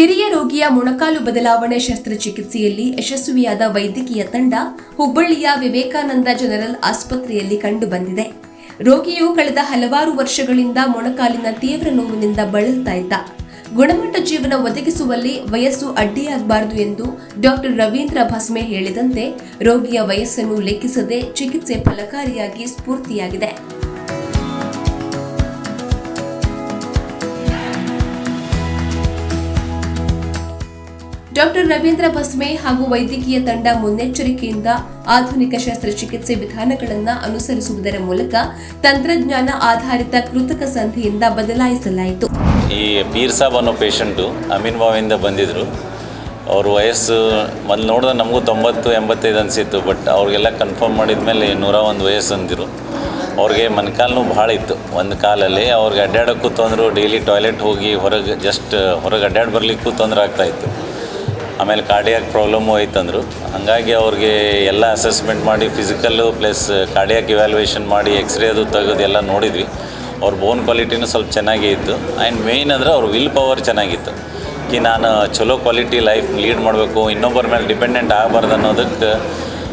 ಹಿರಿಯ ರೋಗಿಯ ಮೊಣಕಾಲು ಬದಲಾವಣೆ ಶಸ್ತ್ರಚಿಕಿತ್ಸೆಯಲ್ಲಿ ಯಶಸ್ವಿಯಾದ ವೈದ್ಯಕೀಯ ತಂಡ ಹುಬ್ಬಳ್ಳಿಯ ವಿವೇಕಾನಂದ ಜನರಲ್ ಆಸ್ಪತ್ರೆಯಲ್ಲಿ ಕಂಡುಬಂದಿದೆ. ರೋಗಿಯು ಕಳೆದ ಹಲವಾರು ವರ್ಷಗಳಿಂದ ಮೊಣಕಾಲಿನ ತೀವ್ರ ನೋವಿನಿಂದ ಬಳಲ್ತಾ ಇದ್ದ. ಗುಣಮಟ್ಟ ಜೀವನ ಒದಗಿಸುವಲ್ಲಿ ವಯಸ್ಸು ಅಡ್ಡಿಯಾಗಬಾರದು ಎಂದು ಡಾಕ್ಟರ್ ರವೀಂದ್ರ ಭಸ್ಮೆ ಹೇಳಿದಂತೆ, ರೋಗಿಯ ವಯಸ್ಸನ್ನು ಲೆಕ್ಕಿಸದೆ ಚಿಕಿತ್ಸೆ ಫಲಕಾರಿಯಾಗಿ ಸ್ಫೂರ್ತಿಯಾಗಿದೆ. ಡಾಕ್ಟರ್ ರವೀಂದ್ರ ಭಸ್ಮೆ ಹಾಗೂ ವೈದ್ಯಕೀಯ ತಂಡ ಮುನ್ನೆಚ್ಚರಿಕೆಯಿಂದ ಆಧುನಿಕ ಶಸ್ತ್ರಚಿಕಿತ್ಸೆ ವಿಧಾನಗಳನ್ನು ಅನುಸರಿಸುವುದರ ಮೂಲಕ ತಂತ್ರಜ್ಞಾನ ಆಧಾರಿತ ಕೃತಕ ಸಂಧಿಯಿಂದ ಬದಲಾಯಿಸಲಾಯಿತು. ಈ ಪೀರ್ ಸಾಬ್ ಅನ್ನೋ ಪೇಷಂಟು ಅಮೀನ್ ಬಾವಿಂದ ಬಂದಿದ್ದರು ಅವ್ರ ವಯಸ್ಸು ಮೊದಲು ನೋಡಿದ್ರೆ ನಮಗೂ ತೊಂಬತ್ತು, ಎಂಬತ್ತೈದು ಅನಿಸಿತ್ತು, ಬಟ್ ಅವ್ರಿಗೆಲ್ಲ ಕನ್ಫರ್ಮ್ ಮಾಡಿದ ಮೇಲೆ ನೂರ ಒಂದು ವಯಸ್ಸು ಅಂದಿರು. ಅವ್ರಿಗೆ ಮೊಣಕಾಲು ನೋವು ಭಾಳ ಇತ್ತು. ಒಂದು ಕಾಲಲ್ಲಿ ಅವ್ರಿಗೆ ಅಡ್ಡಾಡೋಕ್ಕೂ ತೊಂದರು, ಡೈಲಿ ಟಾಯ್ಲೆಟ್ ಹೋಗಿ ಹೊರಗೆ, ಜಸ್ಟ್ ಹೊರಗೆ ಅಡ್ಡಾಡಿ ಬರಲಿಕ್ಕೂ ತೊಂದರೆ ಆಗ್ತಾಯಿತ್ತು ಆಮೇಲೆ ಕಾರ್ಡಿಯಾಕ್ ಪ್ರಾಬ್ಲಮ್ಮು ಐತಂದರು ಹಾಗಾಗಿ ಅವ್ರಿಗೆ ಎಲ್ಲ ಅಸೆಸ್ಮೆಂಟ್ ಮಾಡಿ ಫಿಸಿಕಲ್ಲು ಪ್ಲಸ್ ಕಾರ್ಡಿಯಾಕ್ ಇವ್ಯಾಲ್ಯೂಯೇಷನ್ ಮಾಡಿ ಎಕ್ಸ್ರೇ ಅದು ತೆಗೆದು ಎಲ್ಲ ನೋಡಿದ್ವಿ. ಅವ್ರ ಬೋನ್ ಕ್ವಾಲಿಟಿನೂ ಸ್ವಲ್ಪ ಚೆನ್ನಾಗೇ ಇತ್ತು. ಆ್ಯಂಡ್ ಮೇಯ್ನ್ ಅಂದರೆ ಅವ್ರ ವಿಲ್ ಪವರ್ ಚೆನ್ನಾಗಿತ್ತು. ಕಿ ನಾನು ಚಲೋ ಕ್ವಾಲಿಟಿ ಲೈಫ್ ಲೀಡ್ ಮಾಡಬೇಕು, ಇನ್ನೊಬ್ಬರ ಮೇಲೆ ಡಿಪೆಂಡೆಂಟ್ ಆಗಬಾರ್ದು ಅನ್ನೋದಕ್ಕೆ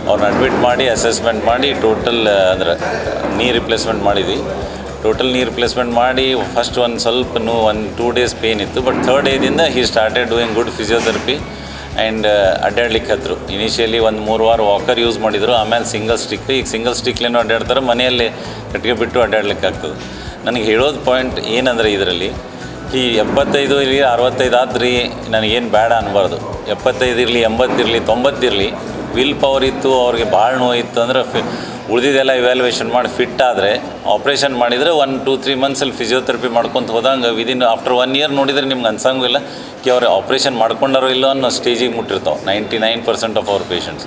ಅವ್ರನ್ನ ಅಡ್ಮಿಟ್ ಮಾಡಿ ಅಸೆಸ್ಮೆಂಟ್ ಮಾಡಿ ಟೋಟಲ್ ಅಂದರೆ ನೀ ರಿಪ್ಲೇಸ್ಮೆಂಟ್ ಮಾಡಿದ್ವಿ. ಟೋಟಲ್ ನೀ ರಿಪ್ಲೇಸ್ಮೆಂಟ್ ಮಾಡಿ ಫಸ್ಟ್ ಒಂದು ಸ್ವಲ್ಪ ನೋವು ಒಂದು ಟೂ ಡೇಸ್ ಪೇನ್ ಇತ್ತು but third ಡೇದಿಂದ he started doing good physiotherapy and ಅಡ್ಡಾಡ್ಲಿಕ್ಕೆ ಹತ್ರು ಇನಿಷಿಯಲಿ ಒಂದು ಮೂರು ವಾರ ವಾಕರ್ ಯೂಸ್ ಮಾಡಿದರು, ಆಮೇಲೆ ಸಿಂಗಲ್ ಸ್ಟಿಕ್ ಈಗ ಸಿಂಗಲ್ ಸ್ಟಿಕ್ಲೇನೂ ಅಡ್ಡಾಡ್ತಾರೆ, ಮನೆಯಲ್ಲಿ ಕಟ್ಟಿಗೆ ಬಿಟ್ಟು ಅಡ್ಡಾಡ್ಲಿಕ್ಕೆ ಆಗ್ತದೆ ನನಗೆ ಹೇಳೋದು ಪಾಯಿಂಟ್ ಏನಂದರೆ ಇದರಲ್ಲಿ, ಈ ಎಪ್ಪತ್ತೈದು ಇರಲಿ, ಅರವತ್ತೈದು ಆದ್ರಿ, ನನಗೇನು ಬೇಡ ಅನ್ಬಾರ್ದು. ಎಪ್ಪತ್ತೈದು ಇರಲಿ ಎಂಬತ್ತಿರಲಿ ತೊಂಬತ್ತಿರಲಿ ವಿಲ್ ಪವರ್ ಇತ್ತು, ಅವ್ರಿಗೆ ಭಾಳ ನೋವು ಇತ್ತು ಅಂದರೆ ಫಿ ಉಳಿದಿದ್ದೆಲ್ಲ ಇವ್ಯಾಲ್ಯೂಯೇಷನ್ ಮಾಡಿ ಫಿಟ್ ಆದರೆ ಆಪ್ರೇಷನ್ ಮಾಡಿದರೆ ಒನ್ ಟೂ ತ್ರೀ ಮಂತ್ಸಲ್ಲಿ ಫಿಸಿಯೋಥೆರಪಿ ಮಾಡ್ಕೊತ ಹೋದಂಗೆ ವಿದಿನ್ ಆಫ್ಟರ್ ಒನ್ ಇಯರ್ ನೋಡಿದರೆ ನಿಮ್ಗೆ ಅನ್ಸಂಗೂ ಇಲ್ಲ. ಕಿ, ಅವ್ರು ಆಪ್ರೇಷನ್ ಮಾಡ್ಕೊಂಡಾರೋ ಇಲ್ಲೋ ಅನ್ನೋ ಸ್ಟೇಜಿಗೆ ಮುಟ್ಟಿರ್ತಾವೆ. Ninety nine percent of our patients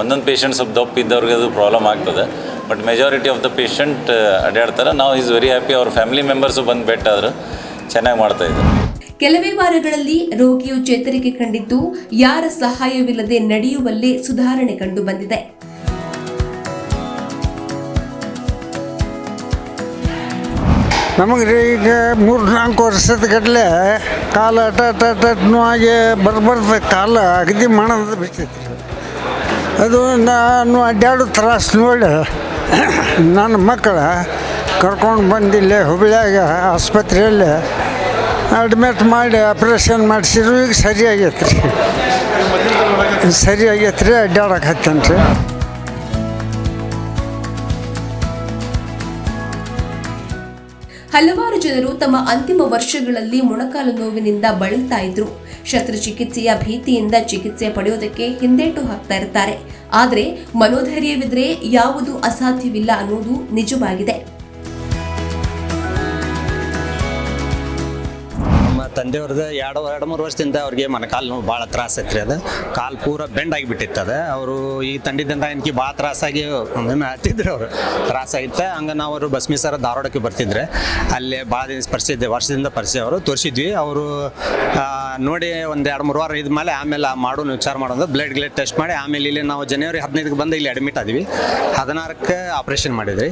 ಒಂದೊಂದು ಪೇಷಂಟ್ ಸ್ವಲ್ಪ ದಪ್ಪ ಇದ್ದವ್ರಿಗೆ ಅದು ಪ್ರಾಬ್ಲಮ್ ಆಗ್ತದೆ. But majority of the patient ಅಡ್ಡಾಡ್ತಾರೆ ನಾವು ಈಸ್ ವೆರಿ ಹ್ಯಾಪಿ ಅವ್ರ ಫ್ಯಾಮಿಲಿ ಮೆಂಬರ್ಸು ಬಂದು ಬೆಟ್ಟಾದ್ರು ಚೆನ್ನಾಗಿ ಮಾಡ್ತಾಯಿದ್ರು ಕೆಲವೇ ವಾರಗಳಲ್ಲಿ ರೋಗಿಯು ಚೇತರಿಕೆ ಕಂಡಿದ್ದು, ಯಾರ ಸಹಾಯವಿಲ್ಲದೆ ನಡೆಯುವಲ್ಲೇ ಸುಧಾರಣೆ ಕಂಡು ಬಂದಿದೆ. ನಮಗೆ ಈಗ ಮೂರು ನಾಲ್ಕು ವರ್ಷದ ಗಟ್ಟಲೆ ಕಾಲ ಅಟ ಅಟ ಅಟ ನೋವಾಗಿ ಬರ್ಬರ್ದ ಕಾಲ ಅಗದಿ ಮಾಡೋದು ಬಿಡ್ತೈತಿ ಅದು ನಾನು ಅಡ್ಡಾಡೋ ತ್ರಾಸು ನೋಡಿ ನನ್ನ ಮಕ್ಕಳ ಕರ್ಕೊಂಡು ಬಂದಿಲ್ಲ ಹುಬ್ಳಿಯಾಗ ಆಸ್ಪತ್ರೆಯಲ್ಲಿ ಅಡ್ಮಿಟ್ ಮಾಡಿ ಆಪ್ರೇಷನ್ ಮಾಡಿಸಿದ್ರು, ಈಗ ಸರಿ ಆಗೈತೆ ರೀ ರೀ ಅಡ್ಡಾಡಕ್ಕೆ ಹತ್ತೇನೆ ರೀ ಹಲವಾರು ಜನರು ತಮ್ಮ ಅಂತಿಮ ವರ್ಷಗಳಲ್ಲಿ ಮೊಣಕಾಲು ನೋವಿನಿಂದ ಬಳಲ್ತಾ ಇದ್ರು. ಶಸ್ತ್ರಚಿಕಿತ್ಸೆಯ ಭೀತಿಯಿಂದ ಚಿಕಿತ್ಸೆ ಪಡೆಯೋದಕ್ಕೆ ಹಿಂದೇಟು ಹಾಕ್ತಾ ಇರ್ತಾರೆ. ಆದರೆ ಮನೋಧೈರ್ಯವಿದ್ರೆ ಯಾವುದು ಅಸಾಧ್ಯವಿಲ್ಲ ಅನ್ನೋದು ನಿಜವಾಗಿದೆ. ತಂದೆಯವ್ರದ್ದು ಎರಡು ಎರಡು ಮೂರು ವರ್ಷದಿಂದ ಅವ್ರಿಗೆ ಮೊಣಕಾಲು ನೋವು ಭಾಳ ತ್ರಾಸ ಐತ್ರಿ ಅದು. ಕಾಲು ಪೂರ ಬೆಂಡ್ ಆಗಿಬಿಟ್ಟಿತ್ತು ಅದು. ಅವರು ಈ ತಂಡಿದಿಂದ ಏನಕ್ಕೆ ಭಾಳ ತ್ರಾಸಾಗಿ ಒಮ್ಮೊಮ್ಮೆ ಹತ್ತಿದ್ರು ಅವರು. ತ್ರಾಸಾಗಿತ್ತು ಹಂಗೆ ನಾವು ಅವರು ಬಸ್ಮಿ ಸರ ಧಾರವಾಡಕ್ಕೆ ಬರ್ತಿದ್ರೆ. ಅಲ್ಲಿ ಭಾಳ ದಿನ ಪರಿಚಯ ವರ್ಷದಿಂದ ಪರಿಚಯ ಅವರು. ತೋರಿಸಿದ್ವಿ. ಅವರು ನೋಡಿ ಒಂದು ಎರಡು ಮೂರು ವಾರ ಇದ್ಮೇಲೆ ಆಮೇಲೆ ಮಾಡೋನು ವಿಚಾರ ಮಾಡೋದು. ಬ್ಲಡ್ ಗ್ಲಡ್ ಟೆಸ್ಟ್ ಮಾಡಿ ಆಮೇಲೆ ಇಲ್ಲಿ ನಾವು ಜನವರಿ ಹದಿನೈದಕ್ಕೆ ಬಂದು ಇಲ್ಲಿ ಅಡ್ಮಿಟ್ ಆದ್ವಿ. ಹದಿನಾರಕ್ಕೆ ಆಪ್ರೇಷನ್ ಮಾಡಿದ್ರಿ.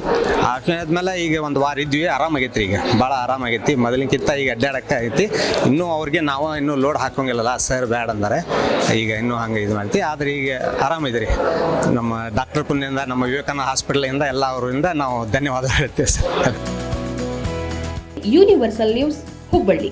ಆಪ್ರೇಷನ್ ಆದ್ಮೇಲೆ ಈಗ ಒಂದು ವಾರ ಇದ್ವಿ. ಆರಾಮಾಗೈತಿ ಈಗ. ಭಾಳ ಆರಾಮಾಗೈತಿ. ಮೊದಲಿನಕ್ಕಿಂತ ಈಗ ಅಡ್ಡಾಡಕ್ಕೆ ಆಗೈತಿ ಇನ್ನೂ ಅವ್ರಿಗೆ ನಾವು ಇನ್ನೂ ಲೋಡ್ ಹಾಕೋಂಗಿಲ್ಲಲ್ಲ, ಸರ್, ಬ್ಯಾಡ್ ಅಂತಾರೆ ಈಗ ಇನ್ನು ಹಂಗೆ ಇದು ಮಾಡ್ತೀವಿ. ಆದರೆ ಈಗ ಆರಾಮಿದ್ರಿ ನಮ್ಮ ಡಾಕ್ಟರ್ ಪುಣ್ಯದಿಂದ, ನಮ್ಮ ವಿವೇಕಾನಂದ ಹಾಸ್ಪಿಟಲಿಂದ ಎಲ್ಲ ಅವರಿಂದ ನಾವು ಧನ್ಯವಾದ ಹೇಳ್ತೇವೆ ಸರ್. Universal news Hubballi